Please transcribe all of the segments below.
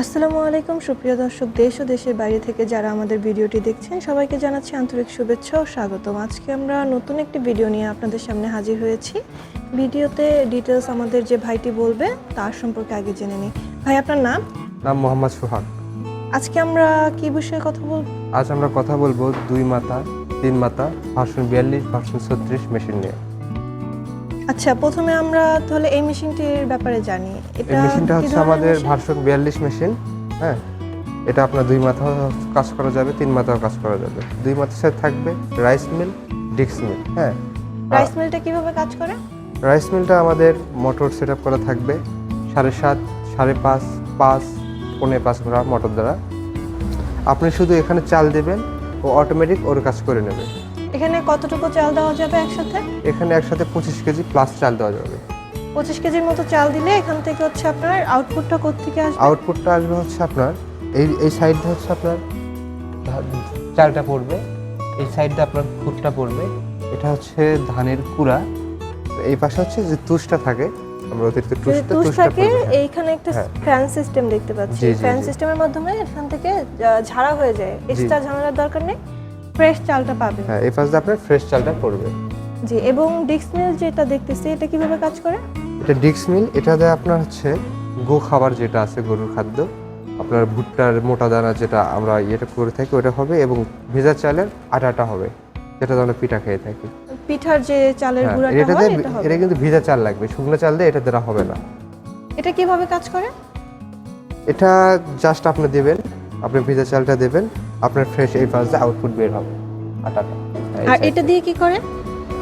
আসসালামু আলাইকুম সুপ্রিয় দর্শক দেশ ও দেশের বাইরে থেকে যারা আমাদের ভিডিওটি দেখছেন সবাইকে জানাচ্ছি আন্তরিক শুভেচ্ছা ও স্বাগতম। আজকে আমরা নতুন একটি ভিডিও নিয়ে আপনাদের সামনে হাজির হয়েছি। ভিডিওতে ডিটেলস আমাদের যে ভাইটি বলবে তার সম্পর্কে আগে জেনে নিই। ভাই আপনার নাম? নাম মোহাম্মদ সোহাগ। আজকে আমরা কি বিষয়ে কথা বলব? আজ আমরা কথা বলব দুই মাথা তিন মাথা ভার্সন বিয়াল্লিশ ভার্সন ছত্রিশ মেশিন নিয়ে। আচ্ছা প্রথমে আমরা তাহলে এই মেশিনটির ব্যাপারে জানি। এই মেশিনটা কি হচ্ছে ধরনের আমাদের? ভার্সন বিয়াল্লিশ মেশিন হ্যাঁ? এটা আপনার দুই মাথা কাজ করা যাবে তিন মাথাও কাজ করা যাবে। দুই মাথার সাথে থাকবে রাইস মিল ডিক্স মিল হ্যাঁ? রাইস মিলটা কীভাবে কাজ করে? রাইস মিলটা আমাদের মোটর সেট আপ করা থাকবে সাড়ে সাত সাড়ে পাঁচ পাঁচ পৌনে পাঁচ ঘোড়া মোটর দ্বারা। আপনি শুধু এখানে চাল দেবেন ও অটোমেটিক ওর কাজ করে নেবে। এখানে কতটুকু চাল দেওয়া যাবে একসাথে? এখানে একসাথে পঁচিশ কেজি প্লাস চাল দেওয়া যাবে। পঁচিশ কেজির মতো চাল দিলে এখান থেকে হচ্ছে আপনার আউটপুটটা কোত্থেকে আসবে? আউটপুটটা আসবে হচ্ছে আপনার এই এই সাইডটা হচ্ছে আপনার চালটা পড়বে এই সাইডটা আপনার খুঁটটা পড়বে। এটা হচ্ছে ধানের কুড়া। এই পাশে হচ্ছে যে তুষটা থাকে আমরা অতিরিক্ত থাকে হ্যাঁ। এইখানে একটা। ফ্যান সিস্টেম দেখতে পাচ্ছি। ফ্যান সিস্টেমের মাধ্যমে এখান থেকে ঝাড়া হয়ে যায়। এক্সট্রা ঝামেলার দরকার নেই। ফ্রেশ চালটা পাবেন হ্যাঁ এই পাশে আপনার ফ্রেশ চালটা পড়বে। জি এবং ডিক্স মিল যেটা দেখতেছি এটা কীভাবে কাজ করে? এটা ডিক্স মিল এটাতে আপনার হচ্ছে গো খাবার যেটা আছে গরুর খাদ্য আপনার ভুট্টার মোটা দানা যেটা আমরা ইয়েটা করে থাকি ওটা হবে এবং ভেজা চালের আটাটা হবে যেটা আমরা পিঠা খেয়ে থাকি। পিঠার যে চালের হ্যাঁ, গুঁড়াটা হয় এটা হবে। এটা কিন্তু ভেজা চাল লাগবে শুকনো চাল দিয়ে এটা দ্বারা হবে না। এটা কীভাবে কাজ করে? এটা জাস্ট আপনি দেবেন আপনি ভেজা চালটা দেবেন আপনার ফ্রেশ এই দিয়ে আউটপুট বের হবে। আটাটা। আর এটা দিয়ে কি করে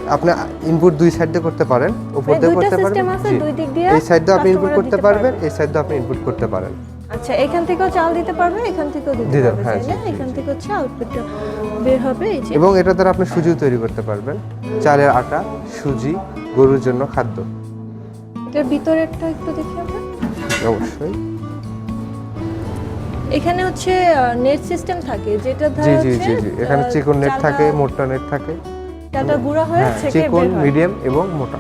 আপনি ইনপুট দুই সাইড দিয়ে করতে পারেন উপর দিয়ে করতে পারেন। সিস্টেম আছে দুই দিক দিয়ে এই সাইড দিয়ে আপনি ইনপুট করতে পারবেন পারবে। এই সাইড দিয়ে আপনি ইনপুট করতে পারেন। আচ্ছা এখান থেকেও চাল দিতে পারবেন এখান থেকেও দিতে দিতে- পারবে হ্যাঁ, এখান থেকে হচ্ছে আউটপুটটা বের হবে এই যে। এবং এটা দ্বারা আপনি সুজিও তৈরি করতে পারবেন চালের আটা সুজি গরুর জন্য খাদ্য। এটার ভিতরেরটা একটু দেখি আমরা। অবশ্যই। এখানে হচ্ছে নেট সিস্টেম থাকে যেটা জি জি জি জি। এখানে চিকন নেট থাকে মোটা নেট থাকে। চালটা গুঁড়া হয়ে হ্যাঁ ছেঁকে চিকন বের হয়। মিডিয়াম এবং মোটা।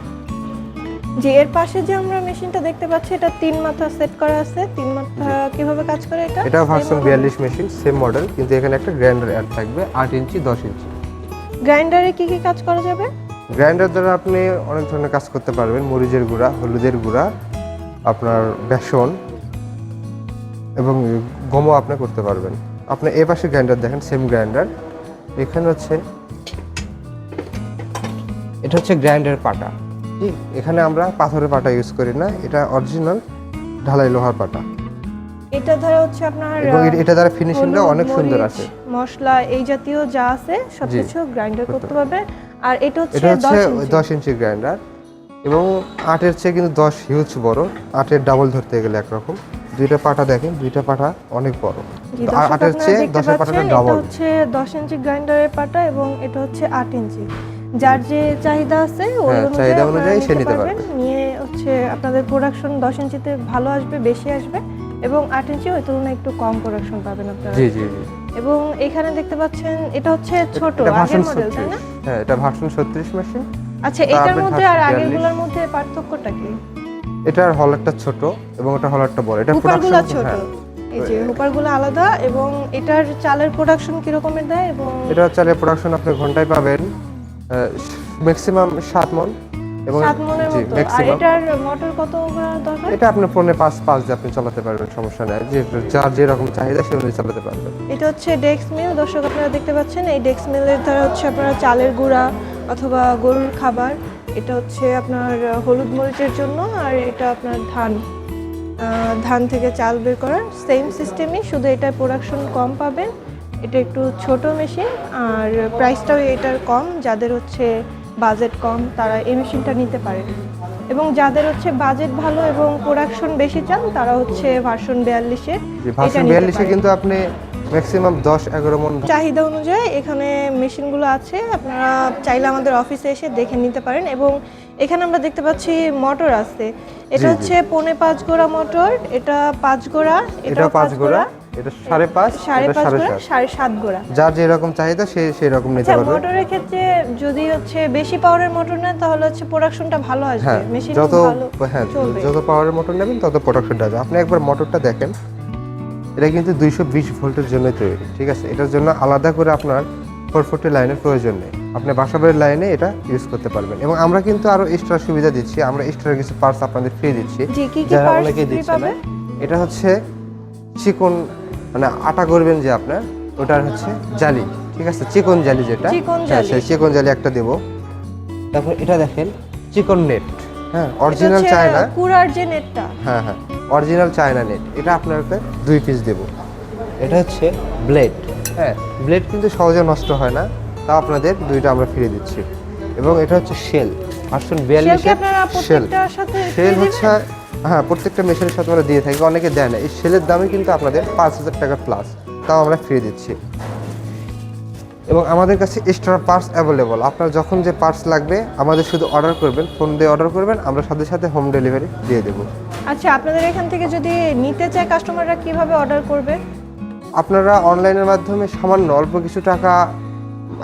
যে এর পাশে যে আমরা মেশিনটা দেখতে পাচ্ছি এটা তিন মাথা সেট করা আছে। তিন মাথা কীভাবে কাজ করে এটা? এটা ভার্সন বিয়াল্লিশ মেশিন সেম মডেল কিন্তু এখানে একটা গ্রাইন্ডার অ্যাড থাকবে আট ইঞ্চি দশ ইঞ্চি। গ্রাইন্ডারে কি কি কাজ করা যাবে? গ্রাইন্ডার দ্বারা আপনি অনেক ধরনের কাজ করতে পারবেন। মরিচের গুঁড়া হলুদের গুঁড়া আপনার বেসন এবং গমও আপনি করতে পারবেন। আপনি এ পাশে গ্রাইন্ডার দেখেন সেম গ্রাইন্ডার এখানে হচ্ছে এটা হচ্ছে গ্রাইন্ডার পাটা। ঠিক এখানে আমরা পাথরের পাটা ইউজ করি না এটা অরিজিনাল ঢালাই লোহার পাটা। এটা ধরো হচ্ছে আপনার এবং এটা দ্বারা ফিনিশিংটা অনেক সুন্দর আছে। মশলা এই জাতীয় যা আছে সবকিছু গ্রাইন্ডার করতে পারবে আর এটা হচ্ছে 10 দশ ইঞ্চি। গ্রাইন্ডার এবং আটের চেয়ে কিন্তু দশ হিউজ বড়। আটের ডাবল ধরতে গেলে একরকম। দুইটা পাটা দেখেন দুইটা পাটা অনেক বড়। আটের চেয়ে দশের পাটাটা ডাবল হচ্ছে দশ ইঞ্চি গ্রাইন্ডারের পাটা এবং এটা হচ্ছে আট ইঞ্চি। যার যে চাহিদা আছে ওই হ্যাঁ, চাহিদা অনুযায়ী সে নিতে পারবেন। নিয়ে হচ্ছে আপনাদের প্রোডাকশন দশ ইঞ্চিতে ভালো আসবে বেশি আসবে এবং আট ইঞ্চি ওই তুলনায় একটু কম প্রোডাকশন পাবেন আপনারা জি জি জি। এবং এখানে দেখতে পাচ্ছেন এটা হচ্ছে ছোট আগের মডেল তাই না? হ্যাঁ এটা ভার্সন ছত্রিশ মেশিন আচ্ছা এটার মধ্যে আর আগেরগুলোর মধ্যে পার্থক্যটা কি? এটার হলারটা ছোট এবং এটা হলারটা বড়। এটা প্রোডাকশন ছোট। হ্যাঁ। এই যে হুপারগুলো আলাদা এবং এটার চালের প্রোডাকশন কি রকমের দেয় এবং এটা চালের প্রোডাকশন আপনি ঘন্টায় পাবেন ম্যাক্সিমাম সাত মন। এবং এটার মোটর কত দরকার? এটা আপনার ফোনে পাঁচ পাঁচ দিয়ে আপনি চালাতে পারবেন সমস্যা নেই। যে যার যেরকম চাহিদা সে অনুযায়ী চালাতে পারবেন এটা হচ্ছে ডেক্স মিল দর্শক আপনারা দেখতে পাচ্ছেন এই ডেক্স মিলের দ্বারা হচ্ছে আপনারা চালের গুঁড়া অথবা গরুর খাবার এটা হচ্ছে আপনার হলুদ মরিচের জন্য আর এটা আপনার ধান। ধান থেকে চাল বের করার সেম সিস্টেমই শুধু এটার প্রোডাকশন কম পাবেন। এটা একটু ছোট মেশিন আর প্রাইসটাও এটার কম যাদের হচ্ছে বাজেট কম তারা এই মেশিনটা নিতে পারে। এবং যাদের হচ্ছে বাজেট ভালো এবং প্রোডাকশন বেশি চান তারা হচ্ছে ভার্সন বিয়াল্লিশে ভার্সন বিয়াল্লিশে কিন্তু আপনি ম্যাক্সিমাম দশ এগারো মন চাহিদা অনুযায়ী এখানে মেশিনগুলো আছে আপনারা চাইলে আমাদের অফিসে এসে দেখে নিতে পারেন। এবং এখানে আমরা দেখতে পাচ্ছি মোটর আছে। এটা। হচ্ছে পৌনে পাঁচ গোড়া মোটর এটা পাঁচ গোড়া এটা পাঁচ গোড়া। এটা সাড়ে পাঁচ সাড়ে পাঁচ সাড়ে গোড়া সাত। সাড়ে সাত গোড়া। যার যেরকম চাহিদা সে সেই রকম নিতে আচ্ছা পারবে। মোটরের ক্ষেত্রে যদি হচ্ছে বেশি পাওয়ারের মোটর নেন তাহলে হচ্ছে প্রোডাকশনটা ভালো আসবে। হ্যাঁ মেশিন যত হ্যাঁ যত পাওয়ারের মোটর নেবেন তত প্রোডাকশনটা হবে আপনি একবার মোটরটা দেখেন এটা কিন্তু দুইশো বিশ ভোল্টের জন্য তৈরি ঠিক আছে? এটার জন্য আলাদা করে আপনার ফোর ফোর্টি লাইনের প্রয়োজন নেই। আপনি বাসাবাড়ির লাইনে এটা ইউজ করতে পারবেন। এবং আমরা কিন্তু আরও এক্সট্রা সুবিধা দিচ্ছি আমরা এক্সট্রা কিছু পার্টস আপনাদের ফ্রি দিচ্ছি। যারা না। এটা হচ্ছে চিকন মানে আটা করবেন যে আপনার ওটার হচ্ছে জালি ঠিক আছে? চিকন জালি যেটা চিকন হ্যাঁ, জালি। সেই চিকন জালি একটা দেব। তারপর এটা দেখেন চিকন নেট হ্যাঁ অরিজিনাল চায়না। কুড়ার যে নেটটা। হ্যাঁ হ্যাঁ অরিজিনাল চায়না নেট এটা আপনাকে দুই পিস দেব। এটা হচ্ছে ব্লেড হ্যাঁ ব্লেড কিন্তু সহজে নষ্ট হয় না তাও আপনাদের দুইটা আমরা ফিরে দিচ্ছি। এবং এটা হচ্ছে শেল বিয়াল্লিশের আপনারা শেল free হচ্ছে হ্যাঁ প্রত্যেকটা মেশিনের সাথে আমরা দিয়ে থাকি অনেকে দেয় না। এই সেলের দামে কিন্তু আপনাদের পাঁচ হাজার টাকা প্লাস তাও আমরা ফ্রি দিচ্ছি। এবং আমাদের কাছে এক্সট্রা পার্টস অ্যাভেলেবল আপনার যখন যে পার্টস লাগবে আমাদের শুধু অর্ডার করবেন ফোন দিয়ে অর্ডার করবেন আমরা সাথে সাথে হোম ডেলিভারি দিয়ে দেবো। আচ্ছা আপনাদের এখান থেকে যদি নিতে চায় কাস্টমাররা কীভাবে অর্ডার করবে? আপনারা অনলাইনের মাধ্যমে সামান্য অল্প কিছু টাকা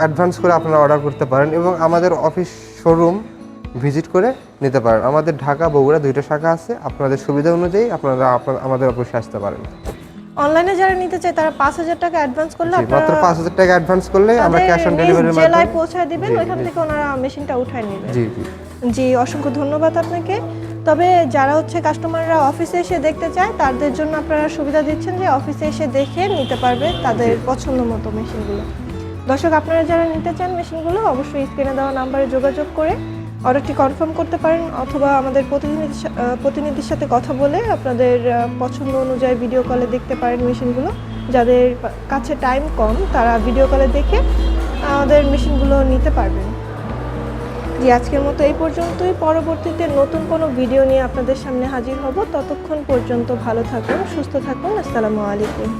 অ্যাডভান্স করে আপনারা অর্ডার করতে পারেন। এবং আমাদের অফিস শোরুম ভিজিট করে নিতে পারেন। আমাদের ঢাকা বগুড়া দুইটা শাখা আছে। আপনাদের সুবিধা অনুযায়ী আপনারা আমাদের অফিসে আসতে পারেন। অনলাইনে যারা নিতে চায় তারা পাঁচ হাজার টাকা অ্যাডভান্স করলে মাত্র আপনারা পাঁচ হাজার টাকা অ্যাডভান্স করলে আমরা ক্যাশ অন নিজ ডেলিভারির জেলায় পৌঁছায় দিবেন ওইখান থেকে ওনারা মেশিনটা উঠায় নেবেন। জি জি। জি অসংখ্য ধন্যবাদ আপনাকে। তবে যারা হচ্ছে কাস্টমাররা অফিসে এসে দেখতে চায় তাদের জন্য আপনারা সুবিধা দিচ্ছেন যে অফিসে এসে দেখে নিতে পারবে তাদের পছন্দ মতো মেশিনগুলো। দর্শক আপনারা যারা নিতে চান মেশিনগুলো অবশ্যই স্ক্রিনে দেওয়া নাম্বারে যোগাযোগ করে অর্ডারটি কনফার্ম করতে পারেন অথবা আমাদের প্রতিনিধির প্রতিনিধির সাথে কথা বলে আপনাদের পছন্দ অনুযায়ী ভিডিও কলে দেখতে পারেন মেশিনগুলো। যাদের কাছে টাইম কম, তারা ভিডিও কলে দেখে আমাদের মেশিনগুলো নিতে পারবেন। জি, আজকের মতো এই পর্যন্তই। পরবর্তীতে নতুন কোনো ভিডিও নিয়ে আপনাদের সামনে হাজির হব। ততক্ষণ পর্যন্ত ভালো থাকুন, সুস্থ থাকুন। আসসালামু আলাইকুম।